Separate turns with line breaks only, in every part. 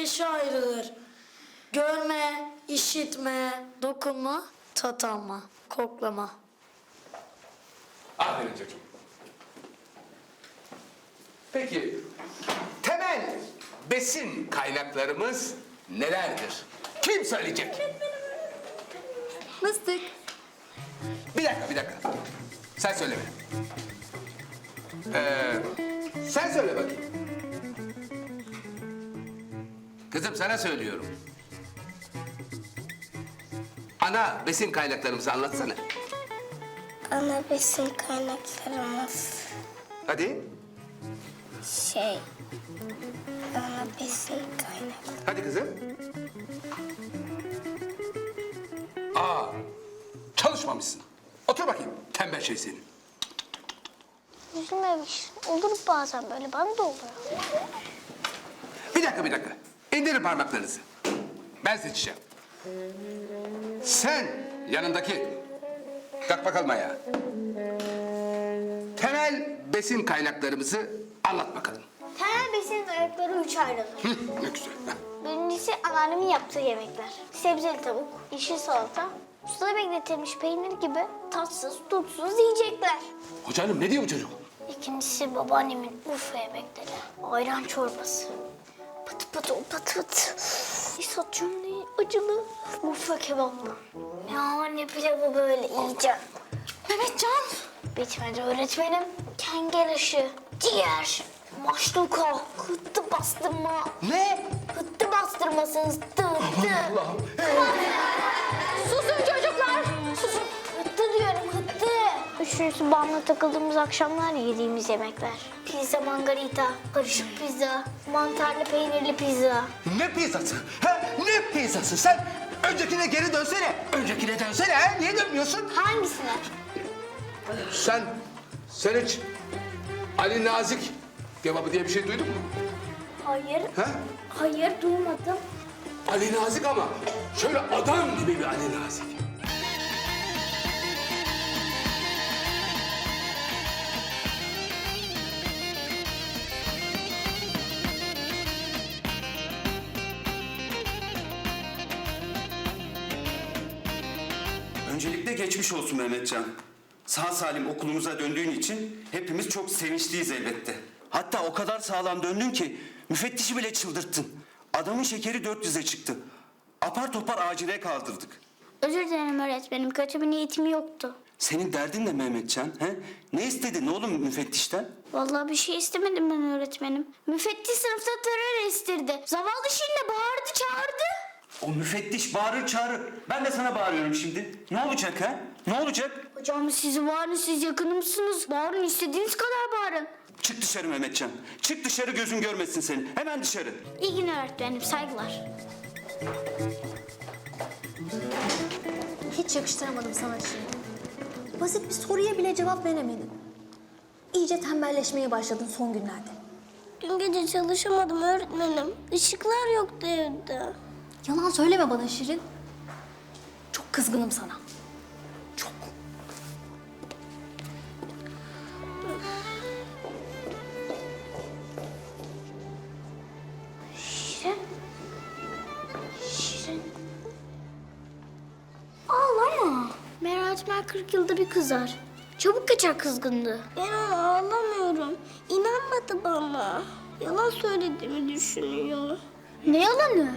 beşe ayrılır. Görme, işitme, dokunma, tat alma, koklama.
Aferin çocuğum. Peki temel besin kaynaklarımız nelerdir? Kim söyleyecek?
Mıstık.
Bir dakika, bir dakika. Sen söyle sana söylüyorum. Ana besin kaynaklarımızı anlatsana.
Ana besin kaynaklarımız
Hadi.
şey... Ana besin kaynakları.
Hadi kızım. Aa, çalışmamışsın. Otur bakayım. Tembel şey senin.
Üzülmemiş. Olur bazen böyle. Bana da oluyor.
Bir dakika, bir dakika. İndirin parmaklarınızı. Ben seçeceğim. Sen yanındaki. Kalk bakalım ayağa. Temel besin kaynaklarımızı anlat bakalım.
Temel besin kaynakları üç ayrılır.
Hı, ne güzel.
Birincisi anneannemin yaptığı yemekler. Sebzeli tavuk, yeşil salata, suda bekletilmiş peynir gibi tatsız, tutsuz yiyecekler.
Hocanım ne diyor bu çocuk?
İkincisi babaannemin Urfa yemekleri. Ayran çorbası. Patı patı patı patı. İsot cümleyi acılı. Urfa kebabı. Ya anne pilavı böyle yiyeceğim. Mehmetcan. Bitmedi öğretmenim. Kengel aşı, ciğer, maşluka, hıttı bastırma.
Ne?
Hıttı bastırmasınız. Hıttı hıttı. Susun çocuklar. Susun. Üçüncüsü bağımlı takıldığımız akşamlar yediğimiz yemekler. Pizza margarita, karışık pizza, mantarlı peynirli pizza.
Ne pizzası? Ha? Ne pizzası? Sen öncekine geri dönsene. Öncekine dönsene. Ha? Niye dönmüyorsun?
Hangisine?
Sen, sen hiç Ali Nazik kebabı diye bir şey duydun mu?
Hayır.
Ha?
Hayır duymadım.
Ali Nazik ama şöyle adam gibi bir Ali Nazik.
Öncelikle geçmiş olsun Mehmetcan. Sağ salim okulumuza döndüğün için hepimiz çok sevinçliyiz elbette. Hatta o kadar sağlam döndün ki müfettişi bile çıldırttın. Adamın şekeri 400'e çıktı. Apar topar acile kaldırdık.
Özür dilerim öğretmenim. Kötü bir niyetim yoktu.
Senin derdin ne Mehmetcan? He? Ne istedin oğlum müfettişten?
Vallahi bir şey istemedim ben öğretmenim. Müfettiş sınıfta terör estirdi. Zavallı Şirin'le bağırdı çağırdı.
O müfettiş bağırır çağırır. Ben de sana bağırıyorum şimdi. Ne olacak ha? Ne olacak?
Hocam sizi bağırın siz yakınımsınız. Bağırın istediğiniz kadar bağırın.
Çık dışarı Mehmetcan. Çık dışarı gözüm görmesin seni. Hemen dışarı.
İyi günler öğretmenim saygılar.
Hiç yakıştıramadım sana Şirin. Basit bir soruya bile cevap veremedin. İyice tembelleşmeye başladın son günlerde.
Dün gece çalışamadım öğretmenim. Işıklar yoktu evde.
Yalan söyleme bana Şirin. Çok kızgınım sana. Çok.
Şirin. Şirin. Ağlama. Öğretmen 40 yılda bir kızar. Çabuk geçer kızgınlığı. Ben ona ağlamıyorum. İnanmadı bana. Yalan söylediğimi düşünüyor. Ne yalanı?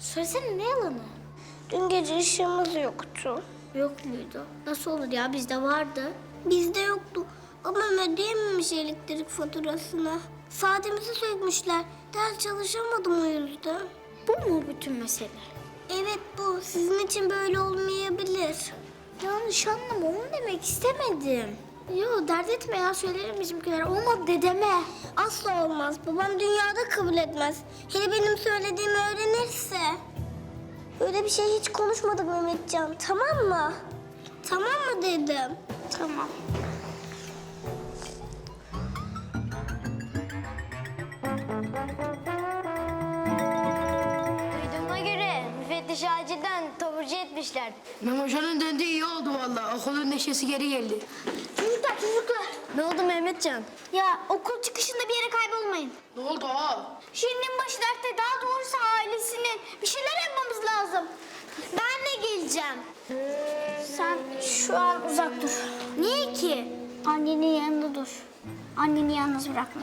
Söylesene ne yalanı? Dün gece ışığımız yoktu. Yok muydu? Nasıl olur ya bizde vardı. Bizde yoktu. Babam ödeyememiş elektrik faturasını. Saatimizi sökmüşler. Ders çalışamadım o yüzden. Bu mu bütün mesele? Evet bu. Sizin için böyle olmayabilir. Yanlış anlama onu demek istemedim. Yo dert etme ya söylerim bizimkiler. Olmadı dedeme. Asla olmaz. Babam dünyada kabul etmez. Hele benim söylediğimi öğrenirse. Öyle bir şey hiç konuşmadık Mehmetcan. Tamam mı? Tamam mı dedim. Tamam.
Duyduğuma göre müfettiş acilden etmişler.
Memocan'ın döndüğü iyi oldu vallahi. Okulun neşesi geri geldi.
Çocuklar çocuklar.
Ne oldu Mehmetcan?
Ya okul çıkışında bir yere kaybolmayın.
Ne oldu ha?
Şirin'in başı dertte daha doğrusu ailesi bir şeyler yapmamız lazım. Ben de geleceğim. Sen şu an uzak dur. Niye ki? Annenin yanında dur. Anneni yalnız bırakma.